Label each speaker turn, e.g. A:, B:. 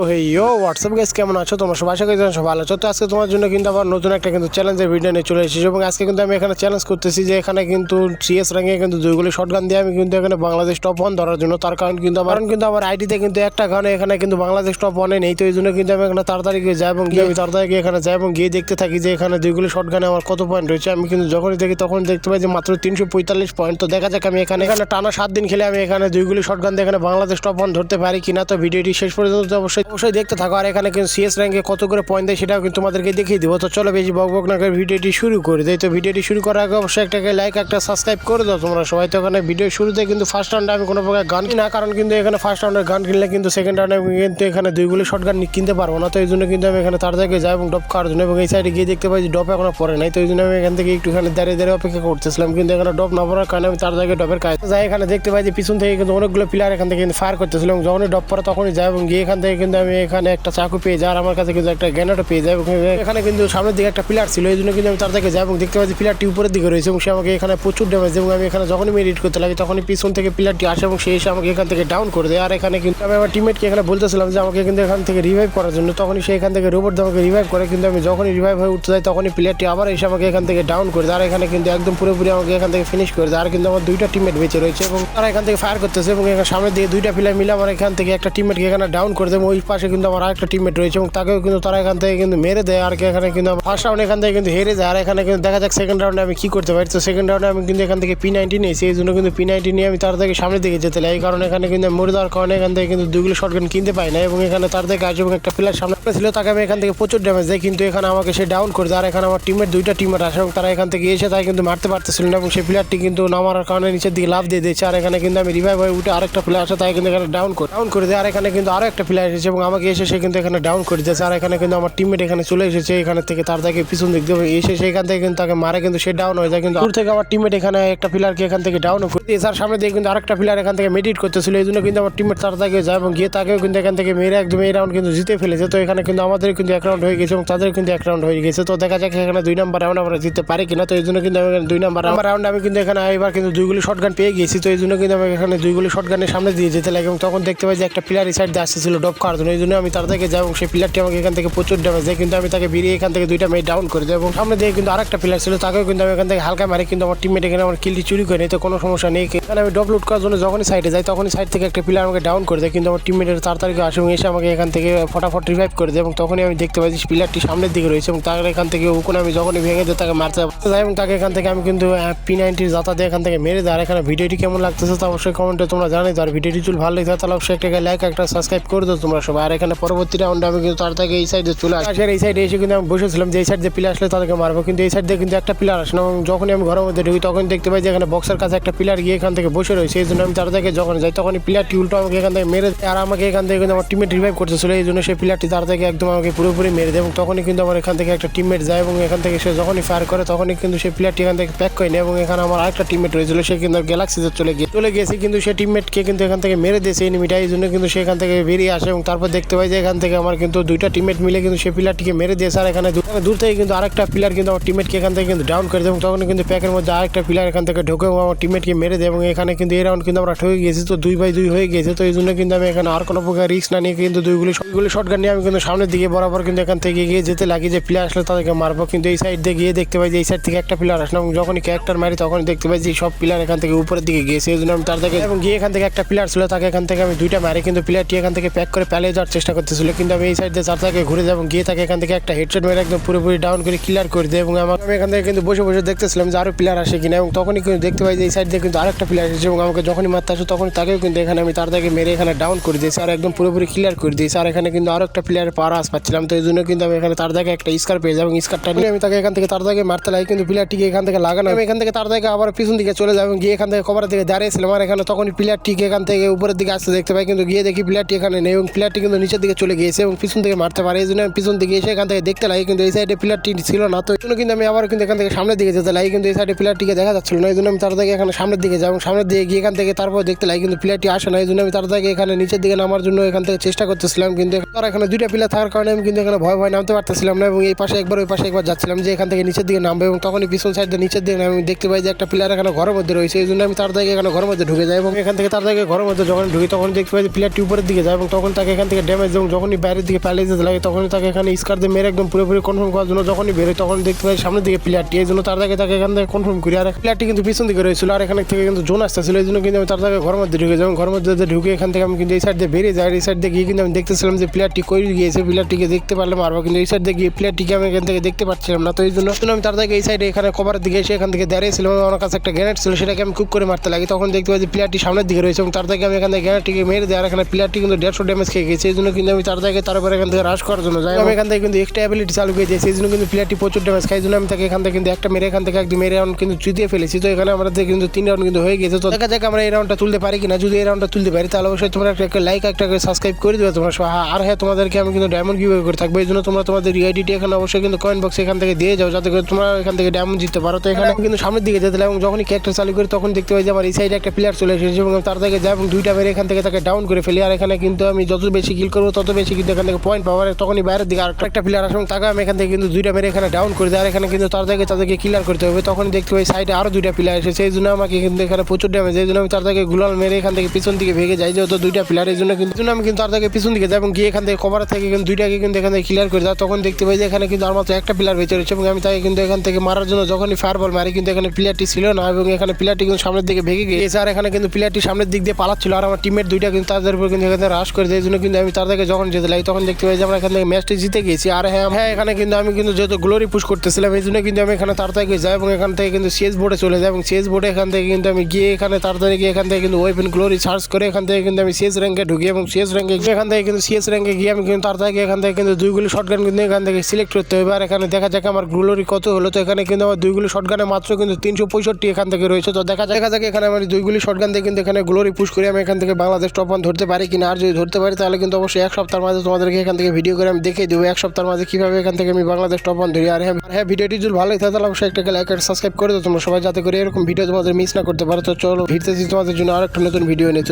A: তো হে ইয়ো WhatsApp guys কেমন আছো? তোমরা সবাই আশা করি সবাই ভালো আছো। তো আজকে তোমার জন্য কিন্তু আবার নতুন একটা কিন্তু চ্যালেঞ্জের ভিডিও নিয়ে চলে এসেছি এবং আজকে কিন্তু আমি এখানে চ্যালেঞ্জ করতেছি যে এখানে কিন্তু সিএস র্যাঙ্কে কিন্তু দুইগুলি শর্ট গান দিয়ে আমি কিন্তু এখানে বাংলাদেশ টপ ওয়ান ধরার জন্য। তার কারণ কিন্তু আমার কিন্তু আমার আইডিতে কিন্তু একটা গানে এখানে কিন্তু বাংলাদেশ টপ ওয়ানে নেই। তো এই জন্য কিন্তু আমি এখানে তাড়াতাড়ি গিয়ে যাই এবং গিয়ে আমি তাড়াতাড়ি গিয়ে এখানে যাই এবং গিয়ে দেখতে থাকি যে এখানে দুইগুলি শর্ট গানে আমার কত পয়েন্ট রয়েছে। আমি কিন্তু যখনই দেখি তখন দেখতে পাই যে মাত্র তিনশো পঁয়তাল্লিশ পয়েন্ট তো দেখা যাক আমি এখানে এখানে টানা সাত দিন খেলে আমি এখানে দুইগুলি শর্ট গান দিয়ে এখানে বাংলাদেশ টপ ওয়ান ধরতে পারি কিনা। তো ভিডিওটি শেষ পর্যন্ত অবশ্যই অবশ্যই দেখতে থাকো। আর এখানে কিন্তু সিএস র্যাঙ্কে কত করে পয়েন্ট দেয় সেটাও কিন্তু তোমাদেরকে দেখিয়ে দিব। তো চলো বেশি বক বক না করে ভিডিওটি শুরু করে। দেয় তো ভিডিওটি শুরু করার আগে অবশ্যই একটা লাইক একটা সাবস্ক্রাইব করে দাও তোমরা সবাই। তো এখানে ভিডিও শুরুতে কিন্তু ফার্স্ট রাউন্ডে আমি কোনো প্রকার গান কিনা, কারণ কিন্তু এখানে ফার্স্ট রাউন্ডের গান কিনলে কিন্তু সেকেন্ড রাউন্ডে কিন্তু এখানে দুইগুলি শর্ট গান কিনতে পারব না। তো এই জন্য কিন্তু আমি এখানে তাড়াতাড়ি যাই এবং ডপ খাওয়ার জন্য এবং এই সাইডে গিয়ে দেখতে পাই যে ডপ এখনও পরে নাই। তো এই জন্য আমি এখান থেকে একটুখানি দাঁড়িয়ে দাঁড়িয়ে অপেক্ষা করতেছিলাম, কিন্তু এখানে ডপ না পড়ার কারণে আমি তাড়াতাড়ি ডপের কাজ যাই এখানে দেখতে পাই যে পিছন থেকে কিন্তু অনেকগুলো প্লেয়ার এখান থেকে কিন্তু ফায়ার করতেছিল এবং যখনই ডপ পরে তখনই যাই এবং গিয়ে এখান থেকে কিন্তু আমি এখানে একটা চাকু পেয়ে যাই, আর আমার কাছে কিন্তু একটা গ্যানেটও পেয়ে যাই, এবং এখানে কিন্তু সামনের দিকে একটা প্লেয়ার ছিল, এই জন্য কিন্তু আমি তার থেকে যাই, এবং দেখতে পাচ্ছি যে প্লেয়ারটি উপরের দিকে রয়েছে, এবং সে আমাকে এখানে প্রচুর ড্যামেজ এবং আমি এখানে যখনই মেডিট করতে লাগি, তখনই পিছন থেকে প্লেয়ারটি আসে, এবং সে এসে আমাকে এখান থেকে ডাউন করে দেয়, আর এখানে কিন্তু আমি আমার টিমমেটকে এখানে বলতেছিলাম যে আমাকে কিন্তু এখান থেকে রিভাইভ করার জন্য, তখনই সে এখান থেকে রোবট আমাকে রিভাইভ করে, কিন্তু আমি যখনই রিভাইভ হয়ে উঠতে যাই, তখনই প্লেয়ারটি আবার এসে আমাকে এখান থেকে ডাউন করে দেয়, আর এখানে কিন্তু একদম পুরোপুরি আমাকে এখান থেকে ফিনিশ করে দেয়, আর কিন্তু আমার দুইটা টিমমেট বেঁচে রয়েছে, এবং তারা এখান থেকে ফায়ার করতেছে, এবং এখানে সামনে দিয়ে দুইটা প্লেয়ার মিলে আমার এখান থেকে একটা টিমমেটকে এখানে ডাউন করে দেয়, এবং ওই পাশে কিন্তু আমার আরেকটা টিমমেট রয়েছে এবং তাকেও কিন্তু তারা এখান থেকে কিন্তু মেরে দেয় আর কি এখানে কিন্তু ফার্স্ট রাউন্ড এখান থেকে কিন্তু হেরে যায়। আর এখানে কিন্তু দেখা যাক সেকেন্ড রাউন্ডে আমি কি করতে পারি। তো সেকেন্ড রাউন্ডে আমি কিন্তু এখান থেকে পি নাইনটি নিয়েছি এই জন্য কিন্তু পি নাইনটি নিয়ে আমি তার থেকে সামনের দিকে যেতে লাগে কারণে এখানে কিন্তু মরে দেওয়ার কারণে এখান থেকে কিন্তু দুইগুলো শর্ট গান কিনতে পাই না এবং এখানে তার থেকে আসে এবং একটা প্লেয়ার সামনে ছিল, তাকে আমি এখান থেকে প্রচুর ড্যামেজ দেয়। কিন্তু এখানে আমাকে সে ডাউন করে আর এখানে আমার টিমের দুইটা টিমের আসে এবং তারা এখান থেকে এসে তাই কিন্তু মারতে পারতেছিল না এবং সেই প্লেয়ারটি কিন্তু নামার কারণে নিচের দিকে লাভ দিয়ে দিয়েছে। আর এখানে কিন্তু আমি রিভাইভ হয়ে উঠে আরেকটা প্লেয়ার আসে তাই কিন্তু এখানে ডাউন করে ডাউন করে দেয়। আর এখানে কিন্তু আরও একটা প্লেয়ার এসেছে এবং আমাকে এসে সে কিন্তু এখানে ডাউন করে দিয়েছে। আর এখানে কিন্তু আমার টিমমেট এখানে চলে এসেছে। এখানে থেকে তার থেকে পিছন দিক দিয়ে এসে সেখান থেকে কিন্তু তাকে মারে, কিন্তু সে ডাউন হয়ে যায়। কিন্তু দূর থেকে আমার টিমমেট এখানে একটা প্লেয়ারকে এখান থেকে ডাউন করে দিয়েছে। আর সামনে দিয়ে কিন্তু আরেকটা প্লেয়ার এখান থেকে মেডিট করতেছিল। এই জন্য কিন্তু আমার টিমমেট তার থেকে যায় এবং গিয়ে তাকেও কিন্তু এখান থেকে মেরে একদম এই রাউন্ড কিন্তু জিতে ফেলেছে। তো এখানে কিন্তু আমাদের কিন্তু এক রাউন্ড হয়ে গেছে এবং তাদের কিন্তু এক রাউন্ড হয়ে গেছে। তো দেখা যাক এখানে দুই নাম্বার রাউন্ড আমরা জিততে পারি কিনা। তো এই জন্য কিন্তু আমি দুই নাম্বার রাউন্ড আমি কিন্তু এখানে এবার কিন্তু দুইগুলি শর্ট গান পেয়ে গেছি। তো এই জন্য কিন্তু আমি এখানে দুইগুলি শর্ট গানের সামনে দিয়ে যেতে লাগে এবং তখন দেখতে পাই যে একটা প্লেয়ার এই সাইড দিয়ে আসতেছিল, ডপ জন্য। এই জন্য আমি তার থেকে যাই এবং সেই প্লেয়ারটি আমাকে এখান থেকে প্রচুর ড্যামেজ দেয়। কিন্তু আমি তাকে বেরিয়ে এখান থেকে দুইটা মেয়ে ডাউন করে দেয় এবং সামনে দিয়ে কিন্তু আরেকটা প্লেয়ার ছিল, তাকেও কিন্তু আমি এখান থেকে হালকা মারি কিন্তু আমার টিমমেট এখানে আমার কিলটি চুরি করে নেই তো কোনো সমস্যা নেই। এখানে আমি ডপ লুট করার জন্য যখনই সাইডে যাই, তখনই সাইড থেকে একটা প্লেয়ার আমাকে ডাউন করে দেয়, কিন্তু আমার টিমমেটের তাড়াতাড়ি আসে এবং এসে আমাকে এখান থেকে ফটাফট রিভাইভ করে দেয় এবং তখনই আমি দেখতে পাই যে প্লেয়ারটি সামনের দিকে রয়েছে এবং তার এখান থেকে ওখানে আমি যখনই ভেঙে দিই তাকে মারতে যাই এবং তাকে এখান থেকে আমি কিন্তু পি নাইনটির জাতা দিয়ে এখান থেকে মেরে দেয় আর এখানে ভিডিওটি কেমন লাগতেছে তো অবশ্যই কমেন্টে তোমরা জানাই তো আর ভিডিওটি চুল ভালো লাগে তাহলে অবশ্যই একটা লাইক একটা সাবস্ক্রাইব করে দাও। তোমরা সবাই আর এখানে পরবর্তী রাউন্ডে আমি কিন্তু তার থেকে এই সাইডে চলে আসি এই সাইডে এসে কিন্তু আমি বসেছিলাম, যে এই সাইড দিয়ে প্লেয়ার আসলে তাদেরকে মারবো। কিন্তু এই সাইড কিন্তু একটা প্লেয়ার আসে এবং যখনই আমি ঘরের মধ্যে ঢুকি, তখন দেখতে পাই যে এখানে বক্সের কাছে একটা প্লেয়ার গিয়ে এখান থেকে বসে রয়েছে। এই জন্য আমি তার থেকে যখন যাই, তখনই প্লেয়ারটি উল্টো আমাকে এখান থেকে মেরে। আর আমাকে এখান থেকে কিন্তু আমার টিমমেট রিভাইভ করতেছিল। এই জন্য সেই প্লেয়ারটি তার থেকে একদম আমাকে পুরোপুরি মেরে দেয়, এবং তখনই কিন্তু আমার এখান থেকে একটা টিমমেট যায়, এবং এখান থেকে সে যখনই ফায়ার করে, তখনই কিন্তু সেই প্লেয়ারটি এখান থেকে প্যাক করে নেয়, এবং এখানে আমার আরেকটা টিমমেট রয়েছিল। সে কিন্তু গ্যালাক্সিতে চলে গিয়ে, চলে গিয়েছে, কিন্তু সে টিমমেটকে কিন্তু এখান থেকে মেরে দিয়েছে এনিমিটা এই জন্য কিন্তু সে এখান থেকে বেরিয়ে আসে, এবং তারপর দেখতে পাই যে এখান থেকে আমার কিন্তু দুইটা টিমমেট মিলে কিন্তু সেই প্লেয়ারটিকে মেরে দিয়েছে আর এখানে দূর- থেকে কিন্তু আরেকটা প্লেয়ার কিন্তু আমার টিমমেটকে এখান থেকে কিন্তু ডাউন করে দেয় এবং তখন কিন্তু প্যাকের মধ্যে আরেকটা প্লেয়ার এখান থেকে ঢোকে এবং আমার টিমমেটকে মেরে দেয় এবং এখানে কিন্তু এই রাউন্ড কিন্তু আমরা ঠকে গিয়েছি, তো দুই বাই দুই হয়ে গিয়েছে। তো এই জন্য কিন্তু আমি এখানে আর কোনো প্রকার রিস্ক না নিয়ে কিন্তু দুইগুলি সবগুলি শর্ট গান নিয়ে আমি কিন্তু সামনের দিকে বরাবর কিন্তু এখান থেকে গিয়ে যেতে লাগি যে প্লেয়ার আসলে তাদেরকে মারবো। কিন্তু এই সাইড দিয়ে গিয়ে দেখতে পাই যে এই সাইড থেকে একটা প্লেয়ার আসলো এবং যখনই ক্যারেক্টার মারি তখন দেখতে পাই যে সব প্লেয়ার এখান থেকে উপরের দিকে গিয়েছে। এই জন্য আমি তার থেকে এবং গিয়ে এখান থেকে একটা প্লেয়ার ছিল, তাকে এখান থেকে আমি দুইটা মারি। কিন্তু প্লেয়ারটি এখান থেকে প্যাক করে পালিয়ে যাওয়ার চেষ্টা করতেছিল। কিন্তু আমি এই সাইড দিয়ে তার থেকে ঘুরে যাব, গিয়ে তাকে এখান থেকে একটা হেডশট মেরে একদম পুরোপুরি ডাউন করে ক্লিয়ার করে দেয় এবং আমার আমি এখান থেকে কিন্তু বসে বসে দেখতেছিলাম যে আরও প্লেয়ার আসে কিনা। এবং তখনই কিন্তু দেখতে পাই যে এই সাইড দিয়ে কিন্তু আরেকটা প্লেয়ার এসেছে এবং আমাকে যখনই মারতে আসে তখন তাকেও কিন্তু এখানে আমি তার থেকে মেরে এখানে ডাউন করে দিয়েছি আর একদম পুরোপুরি ক্লিয়ার করে দিয়েছি। আর এখানে কিন্তু আরও একটা প্লেয়ার পাওয়ার আস পাচ্ছিলাম। তো এই জন্য কিন্তু আমি এখানে তার থেকে একটা স্কার পেয়ে যাব। এবং স্কারটা নিয়ে আমি তাকে এখান থেকে তার থেকে মারতে লাগি। কিন্তু প্লেয়ারটিকে এখান থেকে লাগানো আমি এখান থেকে তার থেকে আবার পিছন দিকে চলে যাব। গিয়ে এখান থেকে কভারের দিকে দাঁড়িয়েছিলাম। আর এখানে তখন প্লেয়ারটিকে এখান থেকে উপরের দিকে আসতে দেখতে পাই। কিন্তু গিয়ে দেখি প্লেয়ারটি এখানে নেই। এবং প্লেয়ারটি কিন্তু নিচের দিকে চলে গিয়েছে এবং পিছন থেকে মারতে পারে। এই জন্য আমি পিছন দিকে এসে এখান থেকে দেখতে লাগি, কিন্তু এই সাইডে প্লেয়ারটি ছিল না। তো এই কিন্তু আমি আবার কিন্তু এখান থেকে সামনের দিকে যেতে লাগি, কিন্তু এই সাইডে প্লেয়ারটিকে দেখা যাচ্ছিল না। এই জন্য আমি থেকে এখানে সামনের দিকে যাই এবং সামনের দিকে গিয়ে এখান থেকে তারপর দেখতে লাগি, কিন্তু প্লেয়ারটি আসে না। এই জন্য আমি তার থেকে এখানে নিচের দিকে নামার জন্য এখান থেকে চেষ্টা করতেছিলাম, কিন্তু তার এখানে দুইটা প্লেয়ার থাকার কারণে আমি কিন্তু এখানে ভয় ভয় নামতে পারতেছিলাম না এবং এই পাশে একবার, ওই পাশে একবার যাচ্ছিলাম যে এখান থেকে নিচের দিকে নামবে এবং তখনই পিছন সাইড নিচের দিকে আমি দেখতে পাই যে একটা প্লেয়ার এখানে ঘরের মধ্যে রয়েছে। এই জন্য আমি তার থেকে এখানে ঘরের মধ্যে ঢুকে যাই এবং এখান থেকে তার থেকে ঘরের মধ্যে যখন ঢুকি, তখন দেখতে পাই যে প্লেয়ারটি উপরের দিকে যায় এবং তখন তাকে এখান থেকে ড্যামেজ এবং যখনই বাইরের দিকে পালিয়ে যেতে লাগে, তখনই তাকে এখানে স্কার দিয়ে মেরে একদম পুরোপুরি কনফার্ম করার জন্য যখনই বেরোয় তখন দেখতে পাই সামনের দিকে প্লেয়ারটি এই জন্য তার থেকে তাকে এখান থেকে কনফার্ম করি। আর প্লেয়ারটি কিন্তু পিছন দিকে রয়েছিল, আর এখানে থেকে কিন্তু জোন আসতেছিল। এই জন্য কিন্তু আমি তার থেকে ঘরের মধ্যে ঢুকে যাই ঘরের মধ্যে দিয়ে ঢুকে এখান থেকে আমি কিন্তু এই সাইড দিয়ে বেরিয়ে যাই। আর এই সাইড দিয়ে গিয়ে কিন্তু আমি দেখতেছিলাম যে প্লেয়ারটি কই গিয়েছে প্লেয়ারটিকে দেখতে পারলাম আর কিন্তু এই সাইড দিয়ে গিয়ে প্লেয়ারটিকে আমি এখান থেকে দেখতে পাচ্ছিলাম না। তো এই জন্য আমি তার এই সাইডে এখানে কভারের দিকে এসে এখান থেকে দাঁড়িয়েছিলাম আমার কাছে একটা গ্যানেট ছিল, সেটাকে আমি কুক করে মারতে লাগি। তখন দেখতে পাই যে প্লেয়ারটি সামনের দিকে রয়েছে এবং তার থেকে আমি এখান থেকে মেরে দিই। আর এখানে প্লেয়ারটি কিন্তু দেড়শো ড্যামেজ খেয়ে গেছে। এই জন্য কিন্তু আমি তার থেকে তারপরে এখান থেকে রাশ করার জন্য যাই আমি এখান থেকে কিন্তু এক্সট্রা অ্যাবিলিটি চালু করে দিয়েছি এই জন্য কিন্তু প্লেয়ারটি প্রচুর ড্যামেজ খাই জন্য আমি তাকে এখান থেকে কিন্তু একটা মেরে এখান থেকে একদম মেরে রাউন্ড কিন্তু চুদিয়ে ফেলেছি। তো এখানে আমাদের কিন্তু তিন রাউন্ড কিন্তু হয়ে গেছে তো দেখা যাক আমরা এই রাউন্ডটা তুলতে পারি কিনা। যদি এই রাউন্ডটা তুলতে পারি তাহলে অবশ্যই তোমরা একটা লাইক একটা করে সাবস্ক্রাইব করে দেবে তোমরা। হ্যাঁ, আর হ্যাঁ তোমাদেরকে আমি কিন্তু ডায়মন্ড গিভওয়ে করে থাকব এই জন্য তোমরা তোমাদের আইডিটি এখানে অবশ্যই কিন্তু কয়েন বক্স এখান থেকে দিয়ে যাও যাতে করে তোমরা এখান থেকে ডায়মন্ড জিততে পারো। তো এখানে কিন্তু সামনের দিকে যেতে এবং যখনই ক্যারেক্টার চালু করি তখন দেখতে পাই যে আমার এই সাইডে একটা প্লেয়ার চলে এসেছে এবং তার থেকে যাই এবং দুইটা মেরে এখান থেকে তাকে ডাউন করে ফেলি। আর এখানে কিন্তু আমি যত বেশি কিল করব, তত বেশি কিন্তু এখান থেকে পয়েন্ট পাবো তখনই বাইরের দিকে আর একটা প্লেয়ার আসে এবং তাকে আমি এখান থেকে কিন্তু দুইটা মেরে এখানে ডাউন করে দিই। আর এখানে কিন্তু তার থেকে তাদেরকে ক্লিয়ার করতে হবে। তখন দেখতে পাই সাইডে আরও দুইটা প্লেয়ার এসেছে এই জন্য আমাকে কিন্তু এখানে প্রচুর ড্যামেজ এই জন্য আমি তার থেকে গুলাল মেরে এখান থেকে পিছন দিকে ভেঙে যাই, যেহেতু দুইটা প্লেয়ার এই জন্য কিন্তু আমি কিন্তু তার থেকে পিছন দিকে যাই এবং গিয়ে এখান থেকে কভার থেকে কিন্তু দুইটাকে কিন্তু এখান থেকে ক্লিয়ার করে দেয় তখন দেখতে পাই যে এখানে কিন্তু আমার মাত্র একটা প্লেয়ার বেঁচে রয়েছে এবং আমি তাকে কিন্তু এখান থেকে মারার জন্য যখনই ফায়ার বল মারি, কিন্তু এখানে প্লেয়ারটি ছিল না এবং এখানে প্লেয়ারটি কিন্তু সামনের দিকে ভেঙে গিয়েছে। আর এখানে কিন্তু প্লেয়ারটি সামনের দিক দিয়ে পালাচ্ছিল। আর আমার টিমের দুইটা কিন্তু তাদের উপর কিন্তু এখানে রাশ করে দেয়, এই জন্য কিন্তু আমি তার থেকে যখন যেতে লাগি তখন দেখতে পাই যে আমরা এখান থেকে ম্যাচটি জিতে গেছি আর হ্যাঁ হ্যাঁ এখানে কিন্তু আমি কিন্তু যেহেতু গ্লোরি পুশ করতেছিলাম এই জন্য কিন্তু আমি এখানে তাড়াতাড়ি যাই এবং এখান থেকে কিন্তু সিএস বোর্ডে চলে যাই এবং সিএস বোর্ডে এখান থেকে কিন্তু আমি গিয়ে এখানে তাড়াতাড়ি গিয়ে এখান থেকে কিন্তু ওয়েপেন গ্লোরি সার্চ করে এখান থেকে কিন্তু আমি সিএস র্যাঙ্কে ঢুকি এবং সিএস র্যাঙ্কে গিয়ে এখান থেকে কিন্তু সিএস র্যাঙ্কে গিয়ে আমি কিন্তু তাড়াতাড়ি এখান থেকে কিন্তু দুইগুলি শটগান কিন্তু এখান থেকে সিলেক্ট করতে হবে আর এখানে দেখা যাক আমার গ্লোরি কত হলো তো এখানে কিন্তু আমার দুইগুলি শটগানে মাত্র কিন্তু তিনশো পঁয়ষট্টি এখান থেকে রয়েছে তো দেখা দেখা যাক এখানে আমার দুইগুলি শটগান দিয়ে কিন্তু এখানে গ্লোরি পুশ করে আমি এখান থেকে বাংলাদেশ টপ ওয়ান ধরতে পারি কিনা আর যদি ধরতে পারি তাহলে কিন্তু অবশ্যই এক সপ্তাহের মাঝে তোমাদেরকে এখান থেকে ভিডিও করে আমি দেখে দেবো এক সপ্তাহের মাঝে কীভাবে এখান থেকে আমি বাংলাদেশ টপ ওয়ান ধরি আর হ্যাঁ হ্যাঁ ভিডিওটি যদি ভালো লাগে তাহলে অবশ্যই একটা লাইক আর সাবস্ক্রাইব করে দেবো তোমরা সবাই যাতে করে এরকম ভিডিও তোমাদের মিস না করতে পারো। তো চলো, ভিড়তেছি তোমাদের জন্য আর একটা নতুন ভিডিও নিয়ে।